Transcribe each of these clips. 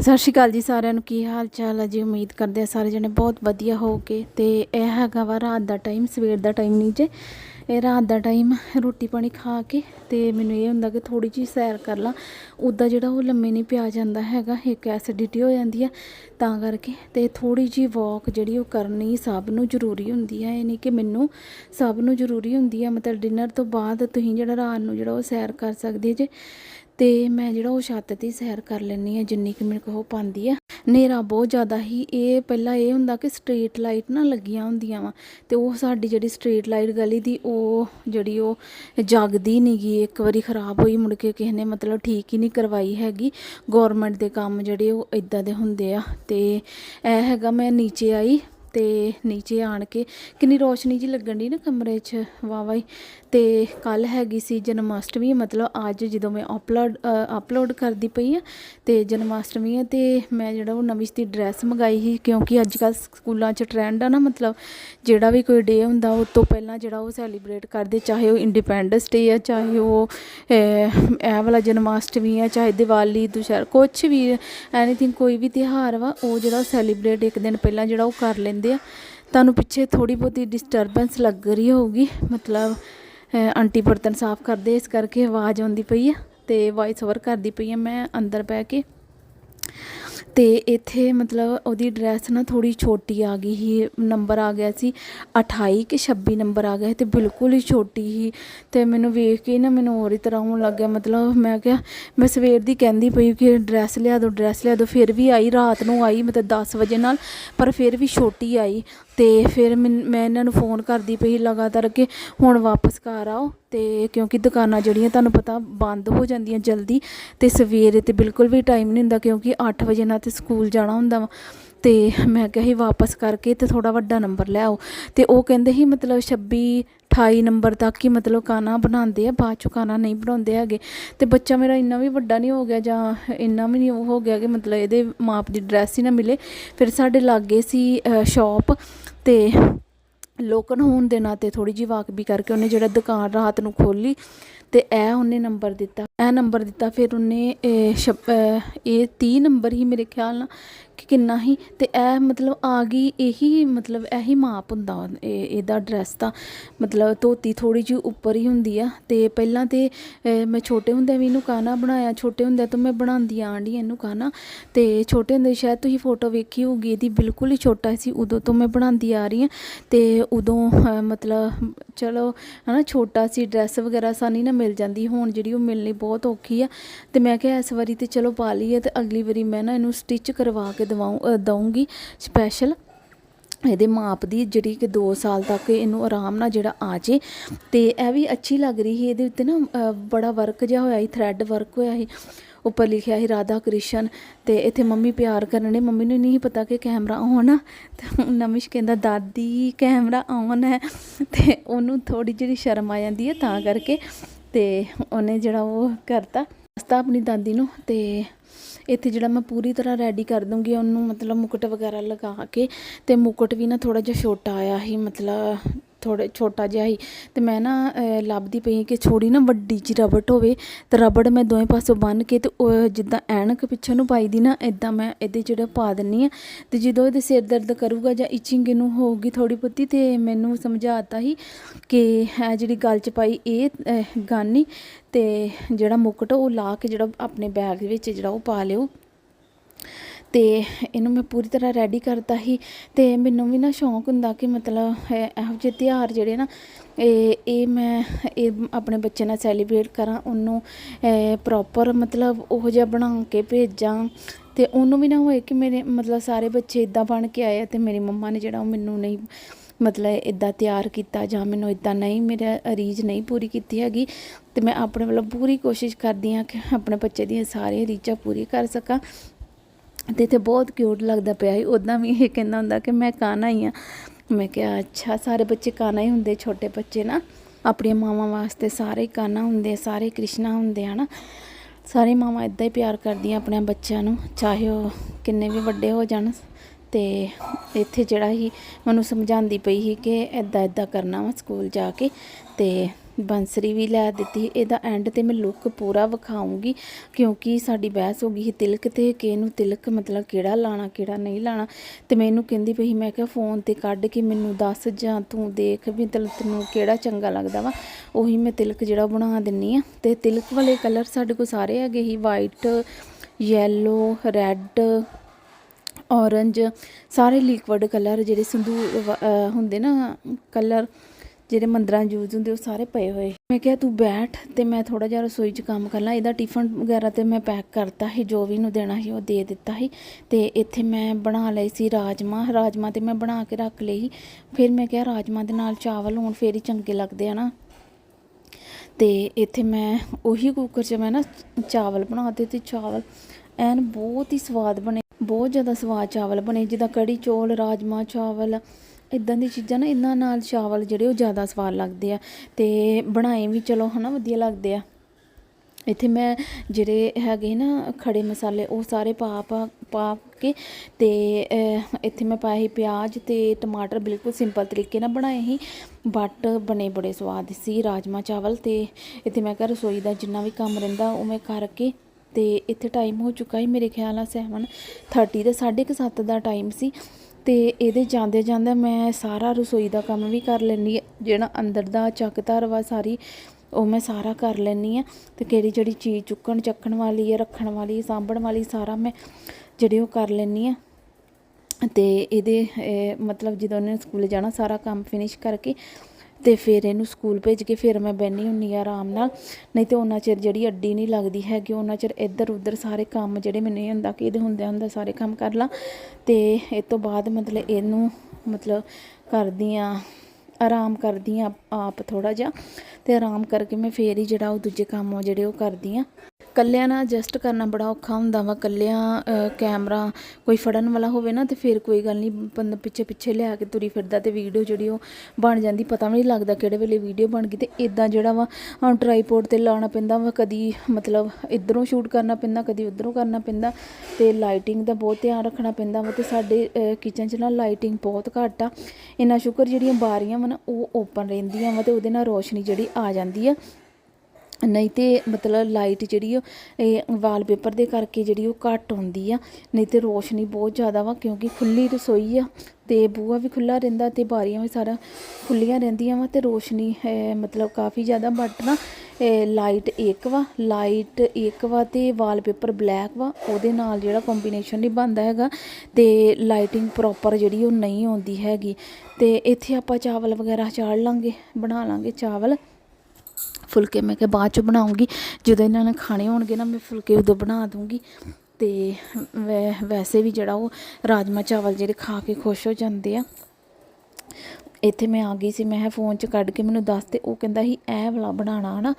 ਸਤਿ ਸ਼੍ਰੀ ਅਕਾਲ ਜੀ ਸਾਰਿਆਂ ਨੂੰ, ਕੀ ਹਾਲ ਚਾਲ ਹੈ ਜੀ? ਉਮੀਦ ਕਰਦੇ ਆ ਸਾਰੇ ਜਣੇ ਬਹੁਤ ਵਧੀਆ ਹੋਗੇ ਤੇ ਇਹ ਹੈਗਾ ਵਾ ਰਾਤ ਦਾ ਟਾਈਮ, ਸਵੇਰ ਦਾ ਟਾਈਮ ਨਹੀਂ ਜੇ। ਇਹ ਰਾਤ ਦਾ ਟਾਈਮ ਰੋਟੀ ਪਾਣੀ ਖਾ ਕੇ ਤੇ ਮੈਨੂੰ ਇਹ ਹੁੰਦਾ ਕਿ ਥੋੜੀ ਜਿਹੀ ਸੈਰ ਕਰ ਲਾਂ। ਉੱਦਾਂ ਜਿਹੜਾ ਉਹ ਲੰਮੇ ਨਹੀਂ ਪਿਆ ਜਾਂਦਾ ਹੈਗਾ, ਇੱਕ ਐਸਿਡਿਟੀ ਹੋ ਜਾਂਦੀ ਆ, ਤਾਂ ਕਰਕੇ। ਤੇ ਥੋੜੀ ਜਿਹੀ ਵਾਕ ਜਿਹੜੀ ਉਹ ਕਰਨੀ ਸਭ ਨੂੰ ਜ਼ਰੂਰੀ ਹੁੰਦੀ ਹੈ ਇਹ ਨਹੀਂ ਕਿ ਮੈਨੂੰ ਸਭ ਨੂੰ ਜ਼ਰੂਰੀ ਹੁੰਦੀ ਆ। ਮਤਲਬ ਡਿਨਰ ਤੋਂ ਬਾਅਦ ਤੁਸੀਂ ਜਿਹੜਾ ਰਾਤ ਨੂੰ ਜਿਹੜਾ ਉਹ ਸੈਰ ਕਰ ਸਕਦੇ ਜੇ ਤੇ ਮੈਂ ਜਿਹੜਾ ਉਹ ਛੱਤ ਤੇ ਸੈਰ ਕਰ ਲੈਂਦੀ ਆ ਜਿੰਨੀ ਕਿ ਮੇਰੇ ਕੋਲ ਹੋ ਪਾਉਂਦੀ ਆ, ਹਨੇਰਾ ਬਹੁਤ ਜ਼ਿਆਦਾ ਹੀ, ਇਹ ਪਹਿਲਾਂ ਇਹ ਹੁੰਦਾ ਕਿ ਸਟਰੀਟ ਲਾਈਟ ਨਾ ਲੱਗੀਆਂ ਹੁੰਦੀਆਂ ਵਾ, ਤੇ ਉਹ ਸਾਡੀ ਜਿਹੜੀ ਸਟਰੀਟ ਲਾਈਟ ਗਲੀ ਦੀ ਉਹ ਜਿਹੜੀ ਉਹ ਜਗਦੀ ਨਹੀਂ ਗੀ, ਇੱਕ ਵਾਰੀ ਖਰਾਬ ਹੋਈ ਮੁੜ ਕੇ ਕਿਸੇ ਨੇ ਮਤਲਬ ਠੀਕ ਹੀ ਨਹੀਂ ਕਰਵਾਈ ਹੈਗੀ ਗਵਰਨਮੈਂਟ ਦੇ ਕੰਮ ਜਿਹੜੇ ਉਹ ਇਦਾਂ ਦੇ ਹੁੰਦੇ ਆ, ਤੇ ਇਹ ਹੈਗਾ ਮੈਂ ਨੀਚੇ ਆਈ ਤੇ ਨੀਚੇ ਆਣ ਕੇ ਕਿੰਨੀ ਰੋਸ਼ਨੀ ਜੀ ਲੱਗਣ ਦੀ ਨਾ ਕਮਰੇ 'ਚ ਵਾਵਾ ਹੀ। ਤੇ ਕੱਲ ਹੈਗੀ ਸੀ ਜਨਮਾਸ਼ਟਮੀ, ਮਤਲਬ ਅੱਜ ਜਦੋਂ ਮੈਂ ਅਪਲੋਡ ਅਪਲੋਡ ਕਰਦੀ ਪਈ ਆ ਤੇ ਜਨਮਾਸ਼ਟਮੀ ਆ ਤੇ ਮੈਂ ਜਿਹੜਾ ਉਹ ਨਵੀਂ ਦੀ ਡਰੈਸ ਮੰਗਾਈ ਸੀ ਕਿਉਂਕਿ ਅੱਜ ਕੱਲ ਸਕੂਲਾਂ 'ਚ ਟ੍ਰੈਂਡ ਆ ਨਾ ਮਤਲਬ ਜਿਹੜਾ ਵੀ ਕੋਈ ਡੇ ਹੁੰਦਾ ਉਸ ਤੋਂ ਪਹਿਲਾਂ ਜਿਹੜਾ ਉਹ ਸੈਲੀਬ੍ਰੇਟ ਕਰਦੇ, ਚਾਹੇ ਉਹ ਇੰਡੀਪੈਂਡੈਂਸ ਡੇ ਆ, ਚਾਹੇ ਉਹ ਇਹ ਵਾਲਾ ਜਨਮਾਸ਼ਟਮੀ ਆ, ਚਾਹੇ ਦੀਵਾਲੀ, ਦੁਸ਼ਹਿਰਾ, ਕੁਛ ਵੀ ਐਨੀਥਿੰਗ ਕੋਈ ਵੀ ਤਿਉਹਾਰ ਵਾ, ਉਹ ਜਿਹੜਾ ਸੈਲੀਬ੍ਰੇਟ ਇੱਕ ਦਿਨ ਪਹਿਲਾਂ ਜਿਹੜਾ ਉਹ ਕਰ ਲੈਂਦੇ ਆ। ਤੁਹਾਨੂੰ ਪਿੱਛੇ ਥੋੜੀ ਬਹੁਤੀ ਡਿਸਟਰਬੈਂਸ ਲੱਗ ਰਹੀ ਹੋਊਗੀ। ਮਤਲਬ ਆਂਟੀ ਬਰਤਨ ਸਾਫ਼ ਕਰਦੇ ਇਸ ਕਰਕੇ ਆਵਾਜ਼ ਆਉਂਦੀ ਪਈ ਆ ਤੇ ਵਾਇਸ ਓਵਰ ਕਰਦੀ ਪਈ ਆ। ਮੈਂ ਅੰਦਰ ਬਹਿ ਕੇ ਅਤੇ ਇੱਥੇ ਮਤਲਬ ਉਹਦੀ ਡਰੈਸ ਨਾ ਥੋੜ੍ਹੀ ਛੋਟੀ ਆ ਗਈ ਸੀ ਨੰਬਰ ਆ ਗਿਆ ਸੀ 28 ਕਿ 26 ਨੰਬਰ ਆ ਗਿਆ ਸੀ ਤੇ ਬਿਲਕੁਲ ਹੀ ਛੋਟੀ ਸੀ ਅਤੇ ਮੈਨੂੰ ਵੇਖ ਕੇ ਨਾ ਮੈਨੂੰ ਹੋਰ ਹੀ ਤਰ੍ਹਾਂ ਹੋਣ ਲੱਗ ਗਿਆ, ਮਤਲਬ ਮੈਂ ਕਿਹਾ ਮੈਂ ਸਵੇਰ ਦੀ ਕਹਿੰਦੀ ਪਈ ਕਿ ਡਰੈਸ ਲਿਆ ਦਿਓ ਡਰੈਸ ਲਿਆ ਦਿਓ, ਫਿਰ ਵੀ ਆਈ, ਰਾਤ ਨੂੰ ਆਈ ਮਤਲਬ ਦਸ ਵਜੇ ਨਾਲ, ਪਰ ਫਿਰ ਵੀ ਛੋਟੀ ਆਈ ਅਤੇ ਫਿਰ ਮੈਨ- ਮੈਂ ਇਹਨਾਂ ਨੂੰ ਫੋਨ ਕਰਦੀ ਪਈ ਲਗਾਤਾਰ ਕਿ ਹੁਣ ਵਾਪਸ ਘਰ ਆਓ। ਅਤੇ ਕਿਉਂਕਿ ਦੁਕਾਨਾਂ ਜਿਹੜੀਆਂ ਤੁਹਾਨੂੰ ਪਤਾ ਬੰਦ ਹੋ ਜਾਂਦੀਆਂ ਜਲਦੀ ਅਤੇ ਸਵੇਰੇ ਤਾਂ ਬਿਲਕੁਲ ਵੀ ਟਾਈਮ ਨਹੀਂ ਹੁੰਦਾ ਕਿਉਂਕਿ ਅੱਠ ਵਜੇ ਨਾਲ ਤੇ ਸਕੂਲ ਜਾਣਾ ਹੁੰਦਾ ਵਾ। ਅਤੇ ਮੈਂ ਕਿਹਾ ਸੀ ਵਾਪਸ ਕਰਕੇ ਤੇ ਥੋੜ੍ਹਾ ਵੱਡਾ ਨੰਬਰ ਲੈ ਆਓ। ਅਤੇ ਉਹ ਕਹਿੰਦੇ ਸੀ ਮਤਲਬ 26 28 ਨੰਬਰ ਤੱਕ ਹੀ ਮਤਲਬ ਕਾਨਾ ਬਣਾਉਂਦੇ ਆ, ਬਾਅਦ ਚੋਂ ਕਾਨਾ ਨਹੀਂ ਬਣਾਉਂਦੇ ਹੈਗੇ। ਅਤੇ ਬੱਚਾ ਮੇਰਾ ਇੰਨਾ ਵੀ ਵੱਡਾ ਨਹੀਂ ਹੋ ਗਿਆ ਜਾਂ ਇੰਨਾ ਵੀ ਨਹੀਂ ਉਹ ਹੋ ਗਿਆ ਕਿ ਮਤਲਬ ਇਹਦੇ ਮਾਪ ਦੀ ਡਰੈਸ ਹੀ ਨਾ ਮਿਲੇ। ਫਿਰ ਸਾਡੇ ਲਾਗੇ ਸੀ ਸ਼ਾਪ ਅਤੇ ਲੋਕਨ ਹੋਣ ਦੇ ਨਾਤੇ ਥੋੜੀ ਜਿਹੀ ਵਾਕ ਵੀ ਕਰਕੇ ਉਹਨੇ ਜਿਹੜਾ ਦੁਕਾਨ ਰਾਤ ਨੂੰ ਖੋਲੀ ਤੇ ਇਹ ਉਹਨੇ ਨੰਬਰ ਦਿੱਤਾ। ਇਹ ਨੰਬਰ ਦਿੱਤਾ, ਫਿਰ ਉਹਨੇ, ਇਹ ਛਪ- ਇਹ 30 ਨੰਬਰ ਹੀ ਮੇਰੇ ਖਿਆਲ ਨਾਲ ਕਿ ਕਿੰਨਾ ਹੀ, ਤੇ ਇਹ ਮਤਲਬ ਆ ਗਈ ਇਹੀ, ਮਤਲਬ ਇਹੀ ਮਾਪ ਹੁੰਦਾ ਇਹ, ਇਹਦਾ ਡਰੈਸ ਤਾਂ। ਮਤਲਬ ਧੋਤੀ ਥੋੜੀ ਜਿਹੀ ਉੱਪਰ ਹੀ ਹੁੰਦੀ ਆ, ਤੇ ਪਹਿਲਾਂ ਤੇ ਮੈਂ ਛੋਟੇ ਹੁੰਦੇ ਵੀ ਇਹਨੂੰ ਕਾਨਾ ਬਣਾਇਆ, ਛੋਟੇ ਹੁੰਦੇ ਤੋਂ ਮੈਂ ਬਣਾਉਂਦੀ ਆਂਡੀ ਇਹਨੂੰ ਕਾਨਾ ਤੇ ਛੋਟੇ ਹੁੰਦੇ ਸ਼ਾਇਦ ਤੁਸੀਂ ਫੋਟੋ ਵੇਖੀ ਹੋਊਗੀ, ਇਹਦੀ ਬਿਲਕੁਲ ਹੀ ਛੋਟਾ ਸੀ, ਉਦੋਂ ਤੋਂ ਮੈਂ ਬਣਾਉਂਦੀ ਆ ਰਹੀ ਹਾਂ ਤੇ ਉਦੋਂ ਮਤਲਬ, ਚਲੋ, ਹਨਾ, ਛੋਟਾ ਸੀ ਡਰੈਸ ਵਗੈਰਾ ਆਸਾਨੀ ਨਾ ਮਿਲ ਜਾਂਦੀ, ਹੁਣ ਜਿਹੜੀ ਉਹ ਮਿਲਣੀ ਬਹੁਤ ਔਖੀ ਆ। ਤੇ ਮੈਂ ਕਿਹਾ ਇਸ ਵਾਰੀ ਤੇ ਚਲੋ ਪਾ ਲਈਏ ਤੇ ਅਗਲੀ ਵਾਰੀ ਮੈਂ ਨਾ ਇਹਨੂੰ ਸਟਿਚ ਕਰਵਾ ਕੇ ਦਵਾਉਂ ਦਊਂਗੀ ਸਪੈਸ਼ਲ ਇਹਦੇ ਮਾਪ ਦੀ ਜਿਹੜੀ ਕਿ 2 ਸਾਲ ਤੱਕ ਇਹਨੂੰ ਆਰਾਮ ਨਾਲ ਜਿਹੜਾ ਆ ਜੇ। ਤੇ ਇਹ ਵੀ ਅੱਛੀ ਲੱਗ ਰਹੀ ਸੀ, ਇਹਦੇ ਉੱਤੇ ਨਾ ਬੜਾ ਵਰਕ ਜਿਹਾ ਹੋਇਆ ਸੀ ਥ੍ਰੈਡ ਵਰਕ ਹੋਇਆ ਸੀ। ਉੱਪਰ ਲਿਖਿਆ ਸੀ ਰਾਧਾ ਕ੍ਰਿਸ਼ਨ ਤੇ ਇੱਥੇ ਮੰਮੀ ਪਿਆਰ ਕਰਨ ਕਰਨੇ ਮੰਮੀ ਨੂੰ ਨਹੀਂ ਪਤਾ ਕਿ ਕੈਮਰਾ ਔਨ ਆ। ਤੇ ਨਮਿਸ਼ ਕਹਿੰਦਾ, ਦਾਦੀ ਕੈਮਰਾ ਔਨ ਹੈ। ਤੇ ਉਹਨੂੰ ਥੋੜੀ ਜਿਹੀ ਸ਼ਰਮ ਆ ਜਾਂਦੀ ਹੈ ਤਾਂ ਕਰਕੇ ਤੇ ਉਹਨੇ ਜਿਹੜਾ ਉਹ ਕਰਤਾ ਦੱਸਤਾ ਆਪਣੀ ਦਾਦੀ ਨੂੰ ਤੇ ਇੱਥੇ ਜਿਹੜਾ ਮੈਂ ਪੂਰੀ ਤਰ੍ਹਾਂ ਰੈਡੀ ਕਰ ਦੂੰਗੀ ਉਹਨੂੰ ਮਤਲਬ ਮੁਕਟ ਵਗੈਰਾ ਲਗਾ ਕੇ ਤੇ ਮੁਕਟ ਵੀ ਨਾ ਥੋੜਾ ਜਿਹਾ ਛੋਟਾ ਆਇਆ ਸੀ ਮਤਲਬ ਥੋੜਾ ਛੋਟਾ ਜਿਹਾ ਹੀ। ਤੇ ਮੈਂ ਨਾ ਲੱਭਦੀ ਪਈ ਕਿ ਛੋੜੀ ਨਾ ਵੱਡੀ ਜਿਹੀ ਰਬੜ ਹੋਵੇ, ਤੇ ਰਬੜ ਮੈਂ ਦੋਵੇਂ ਪਾਸੋਂ ਬੰਨ ਕੇ ਤੇ ਉਹ ਜਿੱਦਾਂ ਐਨਕ ਪਿੱਛੇ ਨੂੰ ਪਾਈ ਦੀ ਨਾ ਇਦਾਂ ਮੈਂ ਇਹਦੇ ਜਿਹੜਾ ਪਾ ਦਿੰਨੀ ਆ ਤੇ ਜਦੋਂ ਇਹਦੇ ਸਿਰ ਦਰਦ ਕਰੂਗਾ ਜਾਂ ਇਚਿੰਗ ਨੂੰ ਹੋਊਗੀ ਥੋੜੀ ਬਹੁਤੀ, ਤੇ ਮੈਨੂੰ ਸਮਝਾਤਾ ਹੀ ਕਿ ਇਹ ਜਿਹੜੀ ਗੱਲ ਚ ਪਾਈ ਇਹ ਗਾਨੀ ਤੇ ਜਿਹੜਾ ਮੁਕਟ ਉਹ ਲਾ ਕੇ ਜਿਹੜਾ ਆਪਣੇ ਬੈਗ ਵਿੱਚ ਜਿਹੜਾ ਉਹ ਪਾ ਲਿਓ। ਅਤੇ ਇਹਨੂੰ ਮੈਂ ਪੂਰੀ ਤਰ੍ਹਾਂ ਰੈਡੀ ਕਰਤਾ ਸੀ ਅਤੇ ਮੈਨੂੰ ਵੀ ਨਾ ਸ਼ੌਂਕ ਹੁੰਦਾ ਕਿ ਮਤਲਬ, ਇਹੋ ਜਿਹੇ ਤਿਉਹਾਰ ਜਿਹੜੇ ਨਾ, ਇਹ ਇਹ ਮੈਂ, ਇਹ ਆਪਣੇ ਬੱਚੇ ਨਾਲ ਸੈਲੀਬ੍ਰੇਟ ਕਰਾਂ, ਉਹਨੂੰ ਪ੍ਰੋਪਰ ਮਤਲਬ ਉਹੋ ਜਿਹਾ ਬਣਾ ਕੇ ਭੇਜਾਂ ਅਤੇ ਉਹਨੂੰ ਵੀ ਨਾ ਹੋਏ ਕਿ ਮੇਰੇ ਮਤਲਬ ਸਾਰੇ ਬੱਚੇ ਇਦਾਂ ਬਣ ਕੇ ਆਏ ਅਤੇ ਮੇਰੀ ਮੰਮਾ ਨੇ ਜਿਹੜਾ ਉਹ ਮੈਨੂੰ ਨਹੀਂ ਮਤਲਬ ਇਦਾਂ ਤਿਆਰ ਕੀਤਾ ਜਾਂ ਮੈਨੂੰ ਇਦਾਂ ਨਹੀਂ, ਮੇਰਾ ਰੀਝ ਨਹੀਂ ਪੂਰੀ ਕੀਤੀ ਹੈਗੀ ਤੇ ਮੈਂ ਆਪਣੇ ਵੱਲੋਂ ਪੂਰੀ ਕੋਸ਼ਿਸ਼ ਕਰਦੀ ਹਾਂ ਕਿ ਆਪਣੇ ਬੱਚੇ ਦੀਆਂ ਸਾਰੀਆਂ ਰੀਝਾਂ ਪੂਰੀ ਕਰ ਸਕਾਂ ਤੇ ਇੱਥੇ ਬਹੁਤ ਕਿਊਟ ਲੱਗਦਾ ਪਿਆ ਸੀ। ਉਦਾਂ ਵੀ ਇਹ ਕਹਿੰਦਾ ਹੁੰਦਾ ਕਿ ਮੈਂ ਕਾਨਾ ਹੀ ਆ? ਮੈਂ ਕਿਹਾ, ਅੱਛਾ, ਸਾਰੇ ਬੱਚੇ ਕਾਨਾ ਹੀ ਹੁੰਦੇ? ਛੋਟੇ ਬੱਚੇ ਨਾ, ਆਪਣੀਆਂ ਮਾਵਾਂ ਵਾਸਤੇ ਸਾਰੇ ਕਾਨਾ ਹੁੰਦੇ ਸਾਰੇ ਕ੍ਰਿਸ਼ਨਾ ਹੁੰਦੇ ਹਨਾ? ਸਾਰੇ ਮਾਵਾਂ ਇਦਾਂ ਹੀ ਪਿਆਰ ਕਰਦੀਆਂ ਆਪਣੇ ਬੱਚਿਆਂ ਨੂੰ, ਚਾਹੇ ਉਹ ਕਿੰਨੇ ਵੀ ਵੱਡੇ ਹੋ ਜਾਣ। ਤੇ ਇੱਥੇ ਜਿਹੜਾ ਹੀ ਮੈਨੂੰ ਸਮਝਾਉਂਦੀ ਪਈ ਸੀ ਕਿ ਇਦਾਂ ਇਦਾਂ ਕਰਨਾ ਵਾ ਸਕੂਲ ਜਾ ਕੇ। ਤੇ ਬੰਸਰੀ ਵੀ ਲੈ ਦਿੱਤੀ ਇਹਦਾ ਐਂਡ ਤੇ ਮੈਂ ਲੁੱਕ ਪੂਰਾ ਵਿਖਾਉਂਗੀ ਕਿਉਂਕਿ ਸਾਡੀ ਬਹਿਸ ਹੋ ਗਈ ਸੀ। ਤਿਲਕ ਤੇ ਕਿ ਇਹਨੂੰ ਤਿਲਕ ਮਤਲਬ ਕਿਹੜਾ ਲਾਣਾ, ਕਿਹੜਾ ਨਹੀਂ ਲਾਣਾ। ਤੇ ਮੈਨੂੰ ਕਹਿੰਦੀ ਪਈ ਮੈਂ ਕਿਹਾ ਫੋਨ ਤੇ ਕੱਢ ਕੇ ਮੈਨੂੰ ਦੱਸ ਜਾਂ ਤੂੰ ਦੇਖ ਵੀ ਤੈਨੂੰ ਤੈਨੂੰ ਕਿਹੜਾ ਚੰਗਾ ਲੱਗਦਾ ਵਾ। ਉਹੀ ਮੈਂ ਤਿਲਕ ਜਿਹੜਾ ਬਣਾ ਦਿੰਨੀ ਆ। ਤੇ ਤਿਲਕ ਵਾਲੇ ਕਲਰ ਸਾਡੇ ਕੋਲ ਸਾਰੇ ਹੈਗੇ ਸੀ। ਵਾਈਟ ਯੈਲੋ ਰੈੱਡ ਔਰੰਜ ਸਾਰੇ ਲਿਕਵਿਡ ਕਲਰ ਜਿਹੜੇ ਸੰਦੂਰ ਵ- ਹੁੰਦੇ ਨਾ ਕਲਰ ਜਿਹੜੇ ਮੰਦਰਾਂ ਯੂਜ਼ ਹੁੰਦੇ ਉਹ ਸਾਰੇ ਪਏ ਹੋਏ। ਮੈਂ ਕਿਹਾ, ਤੂੰ ਬੈਠ ਤੇ ਮੈਂ ਥੋੜਾ ਜਿਹਾ ਰਸੋਈ 'ਚ ਕੰਮ ਕਰ ਲਾਂ। ਇਹਦਾ ਟਿਫਨ ਵਗੈਰਾ ਤੇ ਮੈਂ ਪੈਕ ਕਰਤਾ ਸੀ, ਜੋ ਵੀ ਨੂੰ ਦੇਣਾ ਸੀ ਉਹ ਦੇ ਦਿੱਤਾ ਸੀ। ਤੇ ਇੱਥੇ ਮੈਂ ਬਣਾ ਲਏ ਸੀ ਰਾਜਮਾ। ਰਾਜਮਾ ਤੇ ਮੈਂ ਬਣਾ ਕੇ ਰੱਖ ਲਏ ਸੀ। ਫਿਰ ਮੈਂ ਕਿਹਾ, ਰਾਜਮਾ ਦੇ ਨਾਲ ਚਾਵਲ ਹੋਣ, ਫੇਰ ਹੀ ਚੰਗੇ ਲੱਗਦੇ ਆ ਨਾ। ਤੇ ਇੱਥੇ ਮੈਂ ਉਹੀ ਕੁੱਕਰ 'ਚ ਮੈਂ ਨਾ ਚਾਵਲ ਬਣਾਤੇ ਤੇ ਚਾਵਲ ਐਨ ਬਹੁਤ ਹੀ ਸਵਾਦ ਬਣੇ। ਬਹੁਤ ਜ਼ਿਆਦਾ ਸਵਾਦ ਚਾਵਲ ਬਣੇ, ਜਿੱਦਾਂ ਕੜੀ ਚੌਲ, ਰਾਜਮਾ ਚਾਵਲ ਇਦਾਂ ਦੀ ਚੀਜ਼ਾਂ ਨਾ, ਇਹਨਾਂ ਨਾਲ ਚਾਵਲ ਜਿਹੜੇ ਉਹ ਜ਼ਿਆਦਾ ਸਵਾਦ ਲੱਗਦੇ ਆ ਤੇ ਬਣਾਏ ਵੀ ਚਲੋ ਹਨਾ, ਵਧੀਆ ਲੱਗਦੇ ਆ। ਇੱਥੇ ਮੈਂ ਜਿਹੜੇ ਹੈਗੇ ਨਾ ਖੜੇ ਮਸਾਲੇ, ਉਹ ਸਾਰੇ ਪਾ ਪਾ ਪਾ ਕੇ ਤੇ ਇੱਥੇ ਮੈਂ ਪਾਇਆ ਸੀ ਪਿਆਜ਼ ਤੇ ਟਮਾਟਰ ਬਿਲਕੁਲ ਸਿੰਪਲ ਤਰੀਕੇ ਨਾਲ ਬਣਾਏ ਸੀ। ਬਟ ਬਣੇ ਬੜੇ ਸਵਾਦ ਸੀ ਰਾਜਮਾ ਚਾਵਲ ਤੇ ਇੱਥੇ ਮੈਂ ਕਿਹਾ ਰਸੋਈ ਦਾ ਜਿੰਨਾ ਵੀ ਕੰਮ ਰਹਿੰਦਾ ਉਹ ਮੈਂ ਕਰਕੇ ਤੇ ਇੱਥੇ ਟਾਈਮ ਹੋ ਚੁੱਕਾ ਸੀ ਮੇਰੇ ਖਿਆਲ ਨਾਲ 7:30 ਤੇ 7:30 ਦਾ ਟਾਈਮ ਸੀ। ਤੇ ਇਹਦੇ ਜਾਂਦੇ ਜਾਂਦੇ ਮੈਂ ਸਾਰਾ ਰਸੋਈ ਦਾ ਕੰਮ ਵੀ ਕਰ ਲੈਂਦੀ ਹਾਂ। ਜਿਹੜਾ ਅੰਦਰ ਦਾ ਚੱਕ ਧਰ ਵਾ ਸਾਰੀ, ਉਹ ਮੈਂ ਸਾਰਾ ਕਰ ਲੈਂਦੀ ਆ ਤੇ ਕਿਹੜੀ ਜਿਹੜੀ ਚੀਜ਼ ਚੁੱਕਣ, ਚੱਕਣ ਵਾਲੀ ਹੈ, ਰੱਖਣ ਵਾਲੀ, ਸਾਂਭਣ ਵਾਲੀ, ਸਾਰਾ ਮੈਂ ਜਿਹੜੇ ਉਹ ਕਰ ਲੈਂਦੀ ਆ ਤੇ ਇਹਦੇ ਮਤਲਬ ਜਦੋਂ ਉਹਨੇ ਸਕੂਲ ਜਾਣਾ, ਸਾਰਾ ਕੰਮ ਫਿਨਿਸ਼ ਕਰਕੇ ਅਤੇ ਫਿਰ ਇਹਨੂੰ ਸਕੂਲ ਭੇਜ ਕੇ ਫਿਰ ਮੈਂ ਬਹਿੰਦੀ ਹੁੰਦੀ ਹਾਂ ਆਰਾਮ ਨਾਲ। ਨਹੀਂ ਤਾਂ ਉਹਨਾਂ ਚਿਰ ਜਿਹੜੀ ਅੱਡੀ ਨਹੀਂ ਲੱਗਦੀ ਹੈਗੀ, ਉਹਨਾਂ ਚਿਰ ਇੱਧਰ ਉੱਧਰ ਸਾਰੇ ਕੰਮ ਜਿਹੜੇ ਮੈਨੂੰ ਇਹ ਹੁੰਦਾ ਕਿ ਇਹਦੇ ਹੁੰਦਿਆਂ ਹੁੰਦਾ ਸਾਰੇ ਕੰਮ ਕਰ ਲਾਂ। ਅਤੇ ਇਹ ਤੋਂ ਬਾਅਦ ਮਤਲਬ ਇਹਨੂੰ ਮਤਲਬ ਕਰਦੀ ਹਾਂ ਆਰਾਮ ਕਰਦੀ ਹਾਂ ਆਪ ਥੋੜ੍ਹਾ ਜਿਹਾ। ਅਤੇ ਆਰਾਮ ਕਰਕੇ ਮੈਂ ਫਿਰ ਹੀ ਜਿਹੜਾ ਉਹ ਦੂਜੇ ਕੰਮ ਆ ਜਿਹੜੇ ਉਹ ਕਰਦੀ ਹਾਂ ਕੱਲਿਆਂ ਨਾਲ ਐਡਜਸਟ ਕਰਨਾ ਬੜਾ ਔਖਾ ਹੁੰਦਾ ਵਾ ਕੱਲਿਆਂ ਕੈਮਰਾ ਕੋਈ ਫੜਨ ਵਾਲਾ ਹੋਵੇ ਨਾ ਤੇ ਫਿਰ ਕੋਈ ਗੱਲ ਨਹੀਂ, ਬੰਦਾ ਪਿੱਛੇ ਪਿੱਛੇ ਲਿਆ ਕੇ ਤੁਰੀ ਫਿਰਦਾ ਤੇ ਵੀਡੀਓ ਜਿਹੜੀ ਉਹ ਬਣ ਜਾਂਦੀ, ਪਤਾ ਵੀ ਨਹੀਂ ਲੱਗਦਾ ਕਿਹੜੇ ਵੇਲੇ ਵੀਡੀਓ ਬਣ ਗਈ ਤੇ ਇਦਾਂ ਜਿਹੜਾ ਵਾ ਹੁਣ ਟਰਾਈਪੋਡ ਤੇ ਲਾਉਣਾ ਪੈਂਦਾ ਵਾ, ਕਦੀ ਮਤਲਬ ਇਧਰੋਂ ਸ਼ੂਟ ਕਰਨਾ ਪੈਂਦਾ, ਕਦੀ ਉਧਰੋਂ ਕਰਨਾ ਪੈਂਦਾ ਤੇ ਲਾਈਟਿੰਗ ਦਾ ਬਹੁਤ ਧਿਆਨ ਰੱਖਣਾ ਪੈਂਦਾ ਵਾ ਤੇ ਸਾਡੇ ਕਿਚਨ 'ਚ ਨਾ ਲਾਈਟਿੰਗ ਬਹੁਤ ਘੱਟ ਆ, ਇੰਨਾ ਸ਼ੁਕਰ ਜਿਹੜੀਆਂ ਬਾਰੀਆਂ ਵਾ ਨਾ ਉਹ ਓਪਨ ਰਹਿੰਦੀਆਂ ਵਾ ਤੇ ਉਹਦੇ ਨਾਲ ਰੋਸ਼ਨੀ ਜਿਹੜੀ ਆ ਜਾਂਦੀ ਆ। ਨਹੀਂ ਤਾਂ ਮਤਲਬ ਲਾਈਟ ਜਿਹੜੀ ਉਹ, ਇਹ ਵਾਲਪੇਪਰ ਦੇ ਕਰਕੇ ਜਿਹੜੀ ਉਹ ਘੱਟ ਆਉਂਦੀ ਆ, ਨਹੀਂ ਤਾਂ ਰੋਸ਼ਨੀ ਬਹੁਤ ਜ਼ਿਆਦਾ ਵਾ ਕਿਉਂਕਿ ਖੁੱਲੀ ਰਸੋਈ ਆ ਤੇ ਬੂਹਾ ਵੀ ਖੁੱਲਾ ਰਹਿੰਦਾ ਤੇ ਬਾਰੀਆਂ ਵੀ ਸਾਰਾ ਖੁੱਲੀਆਂ ਰਹਿੰਦੀਆਂ ਵਾ ਤੇ ਰੋਸ਼ਨੀ ਹੈ ਮਤਲਬ ਕਾਫੀ ਜ਼ਿਆਦਾ ਬਟ ਨਾ ਲਾਈਟ ਇੱਕ ਵਾ ਲਾਈਟ ਇੱਕ ਵਾ ਤੇ ਵਾਲਪੇਪਰ ਬਲੈਕ ਵਾ, ਉਹਦੇ ਨਾਲ ਜਿਹੜਾ ਕੰਬੀਨੇਸ਼ਨ ਨਹੀਂ ਬਣਦਾ ਹੈਗਾ ਤੇ ਲਾਈਟਿੰਗ ਪ੍ਰੋਪਰ ਜਿਹੜੀ ਉਹ ਨਹੀਂ ਆਉਂਦੀ ਹੈਗੀ ਤੇ ਇੱਥੇ ਆਪਾਂ ਚਾਵਲ ਵਗੈਰਾ ਚਾੜ ਲਾਂਗੇ, ਬਣਾ ਲਾਂਗੇ ਚਾਵਲ। ਫੁਲਕੇ ਮੈਂ ਕਿਹਾ ਬਾਅਦ ਚ ਬਣਾਉਂਗੀ। ਜਦੋਂ ਇਹਨਾਂ ਨੇ ਖਾਣੇ ਹੋਣਗੇ ਨਾ, ਮੈਂ ਫੁਲਕੇ ਉਦੋਂ ਬਣਾ ਦੂੰਗੀ। ਤੇ ਵੈਸੇ ਵੀ ਜਿਹੜਾ ਉਹ ਰਾਜਮਾ ਚਾਵਲ ਜਿਹੜੇ ਖਾ ਕੇ ਖੁਸ਼ ਹੋ ਜਾਂਦੇ ਆ। ਇੱਥੇ ਮੈਂ ਆ ਗਈ ਸੀ, ਮੈਂ ਫੋਨ 'ਚ ਕੱਢ ਕੇ ਮੈਨੂੰ ਦੱਸ ਤੇ, ਉਹ ਕਹਿੰਦਾ ਸੀ, ਇਹ ਵਾਲਾ ਬਣਾਉਣਾ ਹਨਾ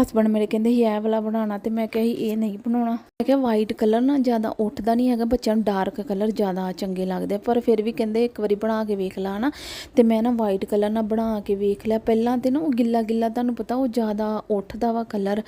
ਹਸਬੰਡ ਮੇਰੇ ਕਹਿੰਦੇ ਸੀ, ਇਹ ਵਾਲਾ ਬਣਾਉਣਾ। ਤੇ ਮੈਂ ਕਿਹਾ ਸੀ, ਇਹ ਨਹੀਂ ਬਣਾਉਣਾ। ਮੈਂ ਕਿਹਾ ਵਾਈਟ ਕਲਰ ਨਾ ਜ਼ਿਆਦਾ ਉੱਠਦਾ ਨਹੀਂ ਹੈਗਾ, ਬੱਚਿਆਂ ਨੂੰ ਡਾਰਕ ਕਲਰ ਜ਼ਿਆਦਾ ਚੰਗੇ ਲੱਗਦੇ ਪਰ ਫਿਰ ਵੀ ਕਹਿੰਦੇ ਇੱਕ ਵਾਰੀ ਬਣਾ ਕੇ ਵੇਖ ਲਾ ਹਨਾ ਤੇ ਮੈਂ ਨਾ ਵਾਈਟ ਕਲਰ ਨਾਲ ਬਣਾ ਕੇ ਵੇਖ ਲਿਆ। ਪਹਿਲਾਂ ਤੇ ਨਾ ਉਹ ਗਿੱਲਾ ਗਿੱਲਾ, ਤੁਹਾਨੂੰ ਪਤਾ ਉਹ ਜ਼ਿਆਦਾ ਉੱਠਦਾ ਵਾ ਕਲਰ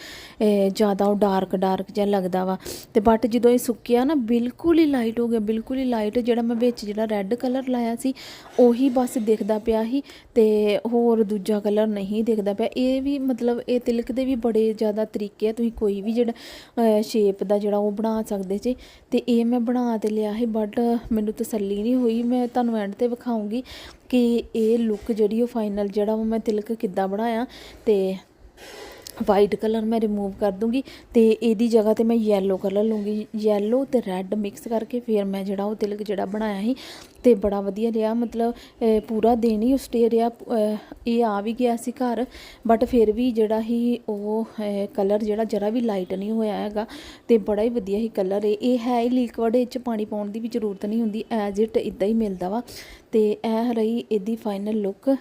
ਜ਼ਿਆਦਾ ਉਹ ਡਾਰਕ ਡਾਰਕ ਜਿਹਾ ਲੱਗਦਾ ਵਾ। ਤੇ ਬਟ ਜਦੋਂ ਇਹ ਸੁੱਕਿਆ ਨਾ, ਬਿਲਕੁਲ ਹੀ ਲਾਈਟ ਹੋ ਗਿਆ, ਬਿਲਕੁਲ ਹੀ ਲਾਈਟ ਜਿਹੜਾ ਮੈਂ ਵਿੱਚ ਜਿਹੜਾ ਰੈੱਡ ਕਲਰ ਲਾਇਆ ਸੀ, ਉਹੀ ਬਸ ਦਿਖਦਾ ਪਿਆ ਸੀ ਤੇ ਹੋਰ ਦੂਜਾ ਕਲਰ ਨਹੀਂ ਦਿਖਦਾ ਪਿਆ। ਇਹ ਵੀ ਮਤਲਬ ਇਹ ਤਿਲਕ ਦੇ ਵੀ ਬੜੇ ਜ਼ਿਆਦਾ ਤਰੀਕੇ ਆ। ਤੁਸੀਂ ਕੋਈ ਵੀ ਜਿਹੜਾ ਸ਼ੇਪ ਦਾ ਜਿਹੜਾ ਉਹ ਬਣਾ ਸਕਦੇ ਜੇ। ਤੇ ਇਹ ਮੈਂ ਬਣਾ ਤੇ ਲਿਆ ਸੀ ਬਟ ਮੈਨੂੰ ਤਸੱਲੀ ਨਹੀਂ ਹੋਈ। ਮੈਂ ਤੁਹਾਨੂੰ ਐਂਡ ਤੇ ਵਿਖਾਉਂਗੀ ਕਿ ਇਹ ਲੁੱਕ ਜਿਹੜੀ ਉਹ ਫਾਈਨਲ ਜਿਹੜਾ ਉਹ ਮੈਂ ਤਿਲਕ ਕਿੱਦਾਂ ਬਣਾਇਆ। ਤੇ ਵਾਈਟ ਕਲਰ ਮੈਂ ਰਿਮੂਵ ਕਰ ਦੂੰਗੀ ਤੇ ਇਹਦੀ ਜਗ੍ਹਾ ਤੇ ਮੈਂ ਯੈਲੋ ਕਲਰ ਲੂੰਗੀ ਯੈਲੋ ਤੇ ਰੈੱਡ ਮਿਕਸ ਕਰਕੇ ਫਿਰ ਮੈਂ ਜਿਹੜਾ ਉਹ ਤਿਲਕ ਜਿਹੜਾ ਬਣਾਇਆ ਸੀ ਤੇ ਬੜਾ ਵਧੀਆ ਰਿਹਾ। ਮਤਲਬ ਪੂਰਾ ਦਿਨ ਹੀ ਉਹ ਸਟੇ ਰਿਹਾ। ਇਹ ਆ ਵੀ ਗਿਆ ਸੀ ਘਰ। ਬਟ ਫਿਰ ਵੀ ਜਿਹੜਾ ਹੀ ਉਹ ਕਲਰ ਜਿਹੜਾ ਜਰਾ ਵੀ ਲਾਈਟ ਨਹੀਂ ਹੋਇਆ ਹੈਗਾ ਤੇ ਬੜਾ ਹੀ ਵਧੀਆ ਹੀ ਕਲਰ ਹੈ ਇਹ ਹੈ ਹੀ ਲਿਕਵਿਡ ਇਹ ਚ ਪਾਣੀ ਪਾਉਣ ਦੀ ਵੀ ਜ਼ਰੂਰਤ ਨਹੀਂ ਹੁੰਦੀ। ਐਜ਼ ਇਟ ਇਦਾਂ ਹੀ ਮਿਲਦਾ ਵਾ। ਤੇ ਇਹ ਰਹੀ ਇਹਦੀ ਫਾਈਨਲ ਲੁੱਕ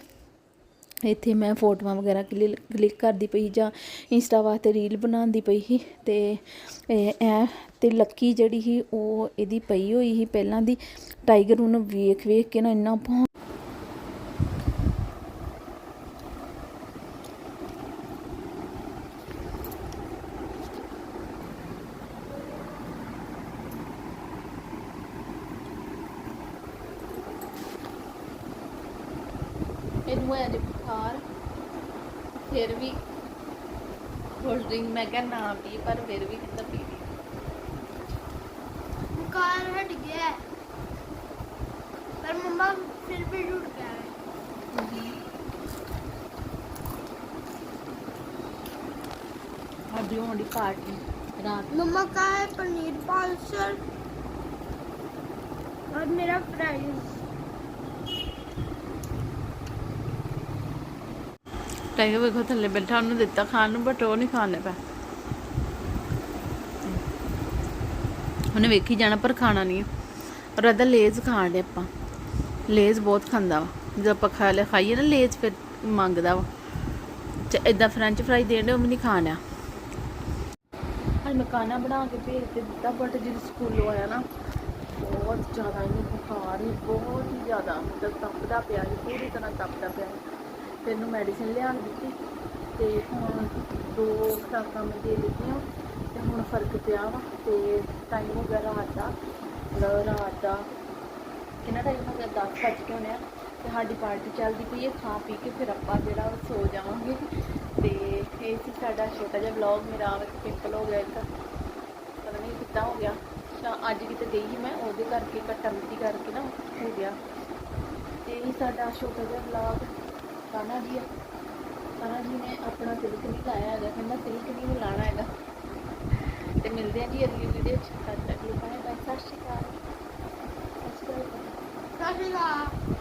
ਇੱਥੇ ਮੈਂ ਫੋਟੋਆਂ ਵਗੈਰਾ ਕਲਿ- ਕਲਿੱਕ ਕਰਦੀ ਪਈ ਜਾਂ ਇੰਸਟਾ ਵਾਸਤੇ ਰੀਲ ਬਣਾਉਂਦੀ ਪਈ ਸੀ ਤੇ ਇਹ ਇਹ ਤੇ ਲੱਕੀ ਜਿਹੜੀ ਸੀ ਉਹ ਇਹਦੀ ਪਈ ਹੋਈ ਸੀ ਪਹਿਲਾਂ ਦੀ। ਟਾਈਗਰ ਉਹਨੂੰ ਵੇਖ ਵੇਖ ਕੇ ਨਾ ਇੰਨਾ ਇਹਨੂੰ ਹੋਇਆ ਜੇ ਬੁਖਾਰ ਫਿਰ ਵੀ ਕੋਲਡ ਡਰਿੰਕ ਮੈਂ ਕਿਹਾ ਨਾ ਪੀ ਪਰ ਫਿਰ ਵੀ ਕਹਿੰਦਾ ਪੀ ਲਈ बुखार हट गया है पर मम्मा फिर भी टूट गया है ਸਾਡੀ ਹੋਣੀ ਪਾਰਟੀ ਰਾਤ मम्मा का है पनीर पालसर और मेरा फ्राइज ਟਾਈਗਰ ਵੇਖੋ ਥੱਲੇ ਬੈਠਾ, ਉਹਨੂੰ ਦਿੱਤਾ ਖਾਣ ਨੂੰ ਬਟ ਉਹ ਨਹੀਂ ਖਾਣੇ ਪਾ ਉਹਨੇ ਵੇਖੀ ਜਾਣਾ, ਪਰ ਖਾਣਾ ਨਹੀਂ ਔਰ ਅਦਾ ਲੇਜ਼ ਖਾਣ ਦੇ ਆਪਾਂ। ਲੇਜ਼ ਬਹੁਤ ਖਾਂਦਾ ਵਾ। ਜਦੋਂ ਆਪਾਂ ਖਾ ਲੈ ਖਾਈਏ ਨਾ ਲੇਜ਼, ਫਿਰ ਮੰਗਦਾ ਵਾ। ਇਦਾਂ ਫ੍ਰੈਂਚ ਫਰਾਈ ਦੇਣ ਦੇ ਉਹ ਵੀ ਨਹੀਂ ਖਾਣਾ ਅੱਜ ਮੈਂ ਖਾਣਾ ਬਣਾ ਕੇ ਭੇਜ ਤੇ ਦਿੱਤਾ ਬਟ ਜਦੋਂ ਸਕੂਲੋਂ ਆਇਆ ਨਾ, ਬਹੁਤ ਜ਼ਿਆਦਾ ਇਹਨੂੰ ਬੁਖਾਰ ਹੀ ਬਹੁਤ ਹੀ ਜ਼ਿਆਦਾ। ਮਤਲਬ ਤਪਦਾ ਪਿਆ ਸੀ, ਪੂਰੀ ਤਰ੍ਹਾਂ ਤਪਦਾ ਪਿਆ ਫਿਰ ਇਹਨੂੰ ਮੈਡੀਸਿਨ ਲਿਆ ਦਿੱਤੀ ਤੇ ਹੁਣ ਦੋ ਖੁਰਾਕਾਂ ਮੈਂ ਦੇ ਦਿੱਤੀਆਂ ਤੇ ਹੁਣ ਫ਼ਰਕ ਪਿਆ ਵਾ ਤੇ ਟਾਈਮ ਹੋ ਗਿਆ ਰਾਤ ਦਾ। ਮਤਲਬ ਰਾਤ ਦਾ ਕਿੰਨਾ ਟਾਈਮ ਹੋ ਗਿਆ? 10 ਵੱਜ ਕੇ ਹੋਣੇ ਆ ਤੇ ਸਾਡੀ ਪਾਰਟੀ ਚੱਲਦੀ ਪਈ ਹੈ ਖਾ ਪੀ ਕੇ ਫਿਰ ਆਪਾਂ ਜਿਹੜਾ ਉਹ ਸੋ ਜਾਵਾਂਗੇ। ਤੇ ਇਹ ਸੀ ਸਾਡਾ ਛੋਟਾ ਜਿਹਾ ਵਲੌਗ ਮੇਰਾ ਪਿੰਪਲ ਹੋ ਗਿਆ ਇੱਕ। ਪਤਾ ਨਹੀਂ ਕਿੱਦਾਂ ਹੋ ਗਿਆ। ਤਾਂ ਅੱਜ ਕਿਤੇ ਗਈ ਸੀ ਮੈਂ, ਉਹਦੇ ਕਰਕੇ ਕੱਟਾ ਮਿੱਟੀ ਕਰਕੇ ਨਾ ਹੋ ਗਿਆ। ਤੇ ਇਹ ਸਾਡਾ ਛੋਟਾ ਜਿਹਾ ਵਲੌਗ ਕਾਨਾ ਜੀ ਕਾਨਾ ਜੀ ਨੇ ਆਪਣਾ ਤਿਲਕ ਨਹੀਂ ਲਾਇਆ ਹੈਗਾ, ਕਹਿੰਦਾ ਤਿਲਕ ਨਹੀਂ ਲਾਣਾ ਹੈਗਾ। ਤੇ ਮਿਲਦੇ ਆ ਜੀ ਅਗਲੀ ਵੀਡੀਓ ਚ ਤਦ ਤੱਕ ਲਈ ਬਾਏ ਬਾਏ ਸਤਿ ਸ਼੍ਰੀ ਅਕਾਲ। ਸਤਿ ਸ਼੍ਰੀ ਅਕਾਲ।